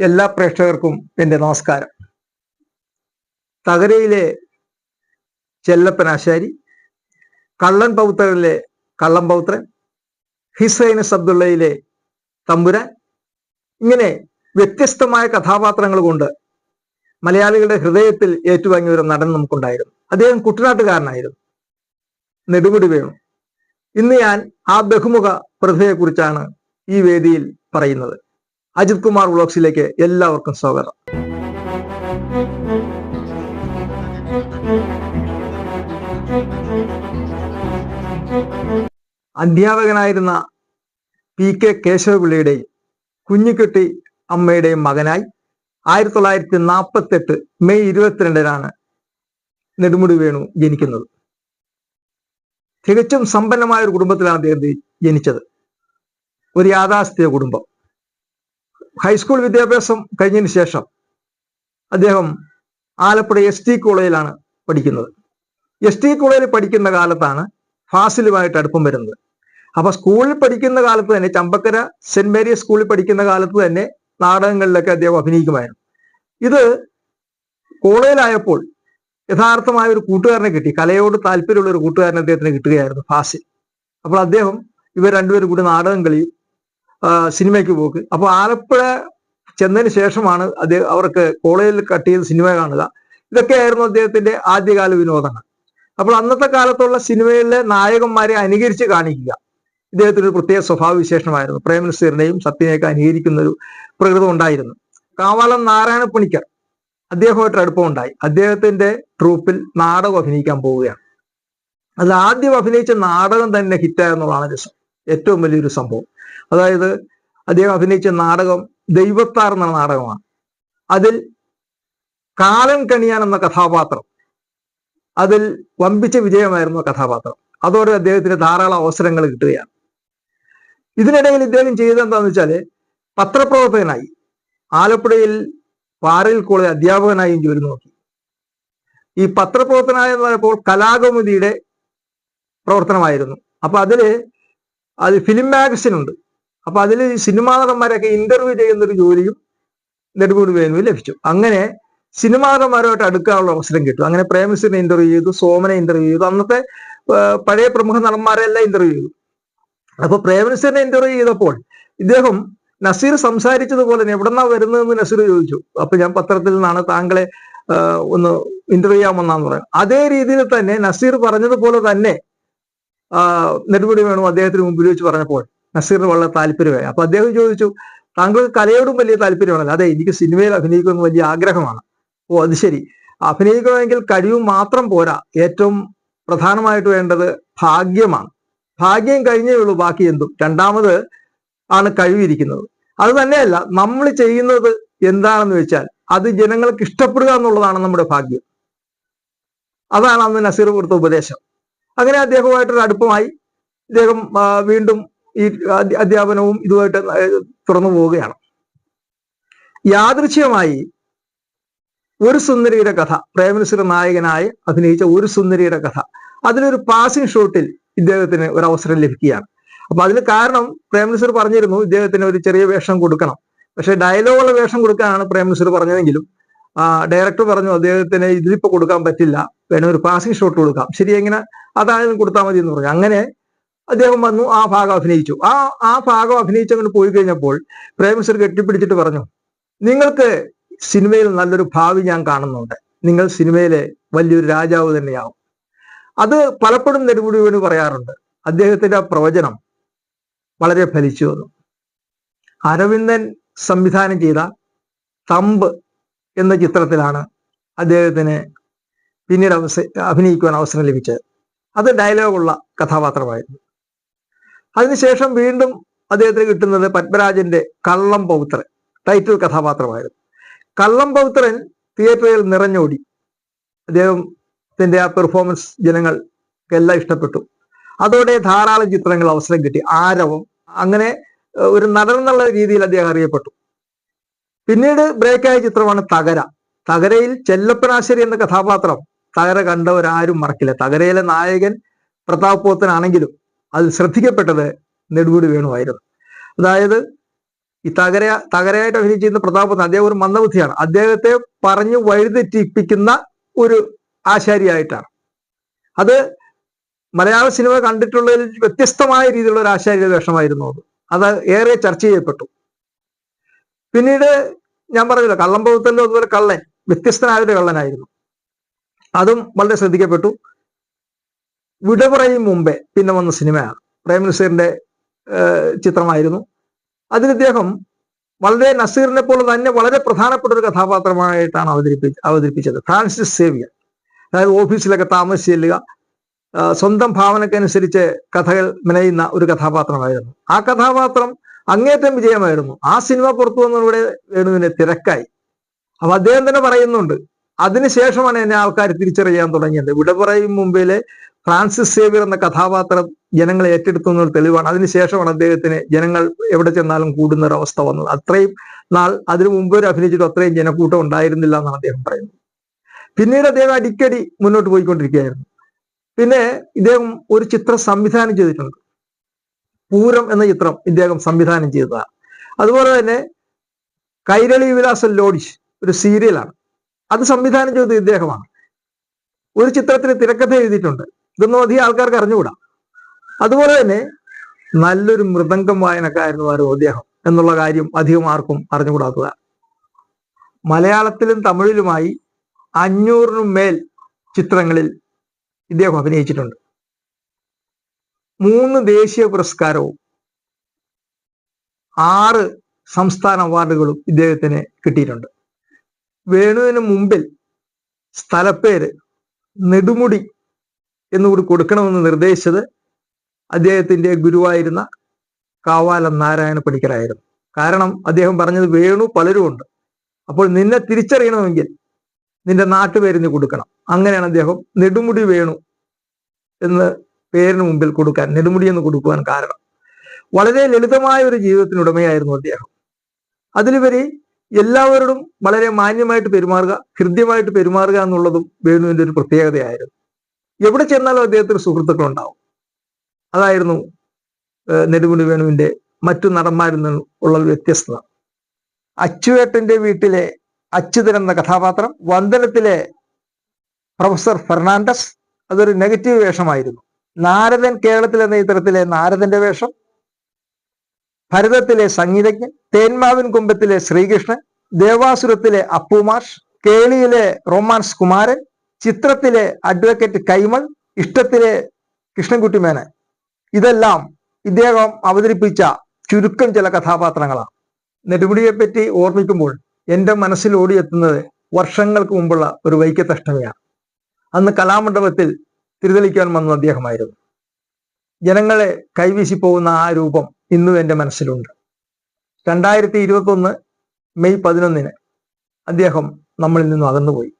എല്ലാ പ്രേക്ഷകർക്കും എന്റെ നമസ്കാരം. തകരയിലെ ചെല്ലപ്പനാശാരി കള്ളൻ പൗത്രയിലെ കള്ളൻ പൗത്രൻ ഹിസൈനസ് അബ്ദുള്ളയിലെ തമ്പുരാൻ ഇങ്ങനെ വ്യത്യസ്തമായ കഥാപാത്രങ്ങൾ കൊണ്ട് മലയാളികളുടെ ഹൃദയത്തിൽ ഏറ്റുവാങ്ങിയ ഒരു നടൻ നമുക്കുണ്ടായിരുന്നു. അദ്ദേഹം കുട്ടനാട്ടുകാരനായിരുന്നു. നെടുമുടി വേണു. ഇന്ന് ഞാൻ ആ ബഹുമുഖ പ്രതിഭയെക്കുറിച്ചാണ് ഈ വേദിയിൽ പറയുന്നത്. അജിത് കുമാർ വ്ളോഗ്സിലേക്ക് എല്ലാവർക്കും സ്വാഗതം. അധ്യാപകനായിരുന്ന പി കെ കേശവപിള്ളിയുടെയും കുഞ്ഞിക്കുട്ടി അമ്മയുടെയും മകനായി ആയിരത്തി തൊള്ളായിരത്തി നാൽപ്പത്തി എട്ട് മെയ് ഇരുപത്തിരണ്ടിനാണ് നെടുമുടി വേണു ജനിക്കുന്നത്. തികച്ചും സമ്പന്നമായ ഒരു കുടുംബത്തിലാണ് അദ്ദേഹം ജനിച്ചത്. ഒരു യാഥാസ്ഥിക കുടുംബം. ഹൈസ്കൂൾ വിദ്യാഭ്യാസം കഴിഞ്ഞതിന് ശേഷം അദ്ദേഹം ആലപ്പുഴ എസ് ടി കോളേജിലാണ് പഠിക്കുന്നത്. എസ് ടി കോളേജിൽ പഠിക്കുന്ന കാലത്താണ് ഫാസിലുമായിട്ട് അടുപ്പം വരുന്നത്. അപ്പൊ സ്കൂളിൽ പഠിക്കുന്ന കാലത്ത് തന്നെ ചമ്പക്കര സെന്റ് മേരീസ് സ്കൂളിൽ പഠിക്കുന്ന കാലത്ത് തന്നെ നാടകങ്ങളിലൊക്കെ അദ്ദേഹം അഭിനയിക്കുമായിരുന്നു. ഇത് കോളേജിലായപ്പോൾ യഥാർത്ഥമായ ഒരു കൂട്ടുകാരനെ കിട്ടി. കലയോട് താല്പര്യമുള്ള ഒരു കൂട്ടുകാരനെ അദ്ദേഹത്തിന് കിട്ടുകയായിരുന്നു ഫാസിൽ. അപ്പോൾ അദ്ദേഹം ഇവർ രണ്ടുപേരും കൂടി നാടകം കളിയും സിനിമയ്ക്ക് പോക്ക്. അപ്പോൾ ആലപ്പുഴ ചെന്നതിന് ശേഷമാണ് അദ്ദേഹം അവർക്ക് കോളേജിൽ കട്ട് ചെയ്ത് സിനിമ കാണുക. ഇതൊക്കെയായിരുന്നു അദ്ദേഹത്തിന്റെ ആദ്യകാല വിനോദങ്ങൾ. അപ്പോൾ അന്നത്തെ കാലത്തുള്ള സിനിമയിലെ നായകന്മാരെ അനുകരിച്ച് കാണിക്കുക. ഇദ്ദേഹത്തിന് ഒരു പ്രത്യേക സ്വഭാവ വിശേഷമായിരുന്നു പ്രേമനസീറിനെയും സത്യനെയൊക്കെ അനുകരിക്കുന്ന ഒരു പ്രകൃതം ഉണ്ടായിരുന്നു. കാവാലം നാരായണ പണിക്കർ അദ്ദേഹമായിട്ട് അടുപ്പമുണ്ടായി അദ്ദേഹത്തിന്റെ ട്രൂപ്പിൽ നാടകം അഭിനയിക്കാൻ പോവുകയാണ്. അതിൽ ആദ്യം അഭിനയിച്ച നാടകം തന്നെ ഹിറ്റായെന്നുള്ളതാണ് രസം. ഏറ്റവും വലിയൊരു സംഭവം. അതായത് അദ്ദേഹം അഭിനയിച്ച നാടകം ദൈവത്താർ എന്ന നാടകമാണ്. അതിൽ കാലൻ കണിയാൻ എന്ന കഥാപാത്രം അതിൽ വമ്പിച്ച വിജയമായിരുന്നു കഥാപാത്രം. അതോടെ അദ്ദേഹത്തിന് ധാരാളം അവസരങ്ങൾ കിട്ടുകയാണ്. ഇതിനിടയിൽ ഇദ്ദേഹം ചെയ്തത് എന്താണെന്ന് വെച്ചാൽ പത്രപ്രവർത്തകനായി ആലപ്പുഴയിൽ പാറയിൽ കോളേജ് അധ്യാപകനായും ജോലി നോക്കി. ഈ പത്രപ്രവർത്തനായ പറഞ്ഞപ്പോൾ കലാകൗമുദിയുടെ പ്രവർത്തനമായിരുന്നു. അപ്പൊ അതിൽ അത് ഫിലിം മാഗസിൻ ഉണ്ട് അപ്പൊ അതിൽ സിനിമാ നടന്മാരൊക്കെ ഇന്റർവ്യൂ ചെയ്യുന്ന ഒരു ജോലിയും നെടുമുടി വേണുവിൽ ലഭിച്ചു. അങ്ങനെ സിനിമാ നടന്മാരുമായിട്ട് അടുക്കാനുള്ള അവസരം കിട്ടും. അങ്ങനെ പ്രേമസിനെ ഇന്റർവ്യൂ ചെയ്തു സോമനെ ഇന്റർവ്യൂ ചെയ്തു അന്നത്തെ പഴയ പ്രമുഖ നടന്മാരെല്ലാം ഇന്റർവ്യൂ ചെയ്തു. അപ്പൊ പ്രേമസിനെ ഇന്റർവ്യൂ ചെയ്തപ്പോൾ ഇദ്ദേഹം നസീർ സംസാരിച്ചതുപോലെ എവിടെന്നാ വരുന്നതെന്ന് നസീർ ചോദിച്ചു. അപ്പൊ ഞാൻ പത്രത്തിൽ നിന്നാണ് താങ്കളെ ഒന്ന് ഇന്റർവ്യൂ ചെയ്യാമെന്നാന്ന് പറയാം അതേ രീതിയിൽ തന്നെ നസീർ പറഞ്ഞതുപോലെ തന്നെ നെടുമുടി വേണു അദ്ദേഹത്തിന് മുമ്പിൽ വെച്ച് പറഞ്ഞപ്പോൾ നസീറിന് വളരെ താല്പര്യമായി. അപ്പൊ അദ്ദേഹം ചോദിച്ചു താങ്കൾക്ക് കലയോടും വലിയ താല്പര്യമാണല്ലോ. അതെ എനിക്ക് സിനിമയിൽ അഭിനയിക്കുന്ന വലിയ ആഗ്രഹമാണ്. ഓ അത് ശരി. അഭിനയിക്കണമെങ്കിൽ കഴിവ് മാത്രം പോരാ. ഏറ്റവും പ്രധാനമായിട്ട് വേണ്ടത് ഭാഗ്യമാണ്. ഭാഗ്യം കഴിഞ്ഞേ ഉള്ളൂ ബാക്കി എന്തും. രണ്ടാമത് ആണ് കഴിവിരിക്കുന്നത്. അത് തന്നെയല്ല നമ്മൾ ചെയ്യുന്നത് എന്താണെന്ന് വെച്ചാൽ അത് ജനങ്ങൾക്ക് ഇഷ്ടപ്പെടുക എന്നുള്ളതാണ് നമ്മുടെ ഭാഗ്യം. അതാണ് അന്ന് നസീർ കൊടുത്ത ഉപദേശം. അങ്ങനെ അദ്ദേഹവുമായിട്ടൊരു അടുപ്പമായി അദ്ദേഹം വീണ്ടും ഈ അധ്യാപനവും ഇതുമായിട്ട് തുറന്നു പോവുകയാണ്. യാദൃശ്യമായി ഒരു സുന്ദരിയുടെ കഥ പ്രേമനസുര നായകനായി അഭിനയിച്ച ഒരു സുന്ദരിയുടെ കഥ അതിലൊരു പാസിംഗ് ഷോട്ടിൽ ഇദ്ദേഹത്തിന് ഒരു അവസരം ലഭിക്കുകയാണ്. അപ്പൊ അതിന് കാരണം പ്രേമനസുർ പറഞ്ഞിരുന്നു ഇദ്ദേഹത്തിന് ഒരു ചെറിയ വേഷം കൊടുക്കണം. പക്ഷെ ഡയലോഗുള്ള വേഷം കൊടുക്കാനാണ് പ്രേമനസുർ പറഞ്ഞതെങ്കിലും ഡയറക്ടർ പറഞ്ഞു അദ്ദേഹത്തിന് ഇതിലിപ്പോ കൊടുക്കാൻ പറ്റില്ല വേണം ഒരു പാസിംഗ് ഷോട്ട് കൊടുക്കാം. ശരി എങ്ങനെ അതായത് കൊടുത്താൽ മതി എന്ന് പറഞ്ഞു. അങ്ങനെ അദ്ദേഹം വന്നു ആ ഭാഗം അഭിനയിച്ചു. ആ ആ ഭാഗം അഭിനയിച്ചങ്ങോട്ട് പോയി കഴിഞ്ഞപ്പോൾ പ്രേമസർ കെട്ടിപ്പിടിച്ചിട്ട് പറഞ്ഞു നിങ്ങൾക്ക് സിനിമയിൽ നല്ലൊരു ഭാവി ഞാൻ കാണുന്നുണ്ട്. നിങ്ങൾ സിനിമയിലെ വലിയൊരു രാജാവ് തന്നെയാവും. അത് പലപ്പോഴും നെടുമുടി വേണു പറയാറുണ്ട്. അദ്ദേഹത്തിന്റെ ആ പ്രവചനം വളരെ ഫലിച്ചു വന്നു അരവിന്ദൻ സംവിധാനം ചെയ്ത തമ്പ് എന്ന ചിത്രത്തിലാണ് അദ്ദേഹത്തിന് പിന്നീട് അവസ അഭിനയിക്കുവാൻ അവസരം ലഭിച്ചത്. അത് ഡയലോഗുള്ള കഥാപാത്രമായിരുന്നു. അതിനുശേഷം വീണ്ടും അദ്ദേഹത്തിന് കിട്ടുന്നത് പത്മരാജന്റെ കള്ളം പൗത്രൻ. ടൈറ്റിൽ കഥാപാത്രമായിരുന്നു. കള്ളം പൗത്രൻ തിയേറ്ററിൽ നിറഞ്ഞോടി. അദ്ദേഹത്തിന്റെ ആ പെർഫോമൻസ് ജനങ്ങൾ എല്ലാം ഇഷ്ടപ്പെട്ടു. അതോടെ ധാരാളം ചിത്രങ്ങൾ അവസരം കിട്ടി. ആരവം. അങ്ങനെ ഒരു നടൻ എന്നുള്ള രീതിയിൽ അദ്ദേഹം അറിയപ്പെട്ടു. പിന്നീട് ബ്രേക്കായ ചിത്രമാണ് തകര. തകരയിൽ ചെല്ലപ്പനാശ്ശേരി എന്ന കഥാപാത്രം തകര കണ്ടവരാരും മറക്കില്ല. തകരയിലെ നായകൻ പ്രതാപ് പോത്തനാണെങ്കിലും അത് ശ്രദ്ധിക്കപ്പെട്ടത് നെടുവീട് വേണുവായിരുന്നു അതായത് ഈ തകര തകരയായിട്ട് അഭിനയിച്ചിരുന്ന പ്രതാപ് അദ്ദേഹം ഒരു മന്ദബുദ്ധിയാണ്. അദ്ദേഹത്തെ പറഞ്ഞു വഴിതെറ്റിപ്പിക്കുന്ന ഒരു ആശാരിയായിട്ടാണ്. അത് മലയാള സിനിമ കണ്ടിട്ടുള്ളതിൽ വ്യത്യസ്തമായ രീതിയിലുള്ള ഒരു ആശാര്യ വേഷമായിരുന്നു അത്. അത് ഏറെ ചർച്ച ചെയ്യപ്പെട്ടു. പിന്നീട് ഞാൻ പറഞ്ഞില്ല കള്ളം പൗത്തല്ലോ അതുപോലെ കള്ളൻ വ്യത്യസ്തനായ ഒരു കള്ളനായിരുന്നു. അതും വളരെ ശ്രദ്ധിക്കപ്പെട്ടു. വിട പറയും മുമ്പേ പിന്നെ വന്ന സിനിമയാണ്. പ്രേം നസീറിന്റെ ചിത്രമായിരുന്നു. അതിൽ ഇദ്ദേഹം വളരെ നസീറിനെ പോലെ തന്നെ വളരെ പ്രധാനപ്പെട്ട ഒരു കഥാപാത്രമായിട്ടാണ് അവതരിപ്പി അവതരിപ്പിച്ചത്. Francis Xavier. അതായത് ഓഫീസിലൊക്കെ താമസിച്ച് ചെല്ലുക. സ്വന്തം ഭാവനക്കനുസരിച്ച് കഥകൾ മെനയുന്ന ഒരു കഥാപാത്രമായിരുന്നു. ആ കഥാപാത്രം അങ്ങേറ്റം വിജയമായിരുന്നു. ആ സിനിമ പുറത്തു വന്നതോടെ വേണുവിന് തിരക്കായി. അപ്പൊ അദ്ദേഹം തന്നെ പറയുന്നുണ്ട് അതിനുശേഷമാണ് എന്നെ ആൾക്കാർ തിരിച്ചറിയാൻ തുടങ്ങിയത്. വിട പറയും മുമ്പിലെ ഫ്രാൻസിസ് സേവിയർ എന്ന കഥാപാത്രം ജനങ്ങളെ ഏറ്റെടുക്കുന്ന ഒരു തെളിവാണ് അതിനുശേഷമാണ് അദ്ദേഹത്തിന് ജനങ്ങൾ എവിടെ ചെന്നാലും കൂടുന്ന ഒരു അവസ്ഥ വന്നത്. അത്രയും നാൾ അതിനു മുമ്പ് ഒരു അഭിനയിച്ചിട്ട് അത്രയും ജനക്കൂട്ടം ഉണ്ടായിരുന്നില്ല എന്നാണ് അദ്ദേഹം പറയുന്നത്. പിന്നീട് അദ്ദേഹം അടിക്കടി മുന്നോട്ട് പോയിക്കൊണ്ടിരിക്കുകയായിരുന്നു. പിന്നെ ഇദ്ദേഹം ഒരു ചിത്രം സംവിധാനം ചെയ്തിട്ടുണ്ട്. പൂരം എന്ന ചിത്രം ഇദ്ദേഹം സംവിധാനം ചെയ്തതാണ്. അതുപോലെ തന്നെ കൈരളി വിലാസം ലോഡിഷ് ഒരു സീരിയലാണ്. അത് സംവിധാനം ചെയ്തത് ഇദ്ദേഹമാണ്. ഒരു ചിത്രത്തിന് തിരക്കഥ എഴുതിയിട്ടുണ്ട്. ഇതൊന്നും അധികം ആൾക്കാർക്ക് അറിഞ്ഞുകൂടാ. അതുപോലെ തന്നെ നല്ലൊരു മൃദംഗം വായനക്കാരനുമായിരുന്നു അദ്ദേഹം എന്നുള്ള കാര്യം അധികം ആർക്കും അറിഞ്ഞുകൂടാത്തതാണ് മലയാളത്തിലും തമിഴിലുമായി അഞ്ഞൂറിനും മേൽ ചിത്രങ്ങളിൽ ഇദ്ദേഹം അഭിനയിച്ചിട്ടുണ്ട്. മൂന്ന് ദേശീയ പുരസ്കാരവും ആറ് സംസ്ഥാന അവാർഡുകളും ഇദ്ദേഹത്തിന് കിട്ടിയിട്ടുണ്ട്. വേണുവിന് മുമ്പിൽ സ്ഥലപ്പേര് നെടുമുടി എന്നുകൂടി കൊടുക്കണമെന്ന് നിർദ്ദേശിച്ചത് അദ്ദേഹത്തിന്റെ ഗുരുവായിരുന്ന കാവാലം നാരായണ പണിക്കരായിരുന്നു. കാരണം അദ്ദേഹം പറഞ്ഞത് വേണു പലരും ഉണ്ട് അപ്പോൾ നിന്നെ തിരിച്ചറിയണമെങ്കിൽ നിന്റെ നാട്ടുപേര് നീ കൊടുക്കണം. അങ്ങനെയാണ് അദ്ദേഹം നെടുമുടി വേണു എന്ന് പേരിന് മുമ്പിൽ കൊടുക്കാൻ നെടുമുടി എന്ന് കൊടുക്കുവാൻ കാരണം. വളരെ ലളിതമായ ഒരു ജീവിതത്തിനുടമയായിരുന്നു അദ്ദേഹം. അതിലുപരി എല്ലാവരോടും വളരെ മാന്യമായിട്ട് പെരുമാറുക ഹൃദ്യമായിട്ട് പെരുമാറുക എന്നുള്ളതും വേണുവിന്റെ ഒരു പ്രത്യേകതയായിരുന്നു. എവിടെ ചെന്നാലും അദ്ദേഹത്തിന് സുഹൃത്തുക്കൾ ഉണ്ടാവും അതായിരുന്നു നെടുമുടി വേണുവിന്റെ മറ്റു നടന്മാരിൽ നിന്ന് ഉള്ള വ്യത്യസ്തത. അച്ചുവേട്ടന്റെ വീട്ടിലെ അച്യുതൻ എന്ന കഥാപാത്രം വന്ദനത്തിലെ പ്രൊഫസർ ഫെർണാണ്ടസ് അതൊരു നെഗറ്റീവ് വേഷമായിരുന്നു. നാരദൻ കേരളത്തിൽ എന്ന ചിത്രത്തിലെ നാരദന്റെ വേഷം ഭരതത്തിലെ സംഗീതജ്ഞൻ തേന്മാവിൻ കുമ്പത്തിലെ ശ്രീകൃഷ്ണൻ ദേവാസുരത്തിലെ അപ്പുമാഷ് കേളിയിലെ റൊമാൻസ് കുമാരൻ ചിത്രത്തിലെ അഡ്വക്കേറ്റ് കൈമൾ ഇഷ്ടത്തിലെ കൃഷ്ണൻകുട്ടി മേനൻ. ഇതെല്ലാം ഇദ്ദേഹം അവതരിപ്പിച്ച ചുരുക്കം ചില കഥാപാത്രങ്ങളാണ്. നെടുമുടിയെ പറ്റി ഓർമ്മിക്കുമ്പോൾ എന്റെ മനസ്സിൽ ഓടിയെത്തുന്നത് വർഷങ്ങൾക്ക് മുമ്പുള്ള ഒരു വൈക്കത്തഷ്ടമിയാണ്. അന്ന് കലാമണ്ഡപത്തിൽ തിരുതെളിക്കാൻ വന്ന അദ്ദേഹമായിരുന്നു. ജനങ്ങളെ കൈവീശി പോകുന്ന ആ രൂപം ഇന്നും എന്റെ മനസ്സിലുണ്ട്. രണ്ടായിരത്തി ഇരുപത്തൊന്ന് മെയ് പതിനൊന്നിന് അദ്ദേഹം നമ്മളിൽ നിന്നും അകന്നുപോയി.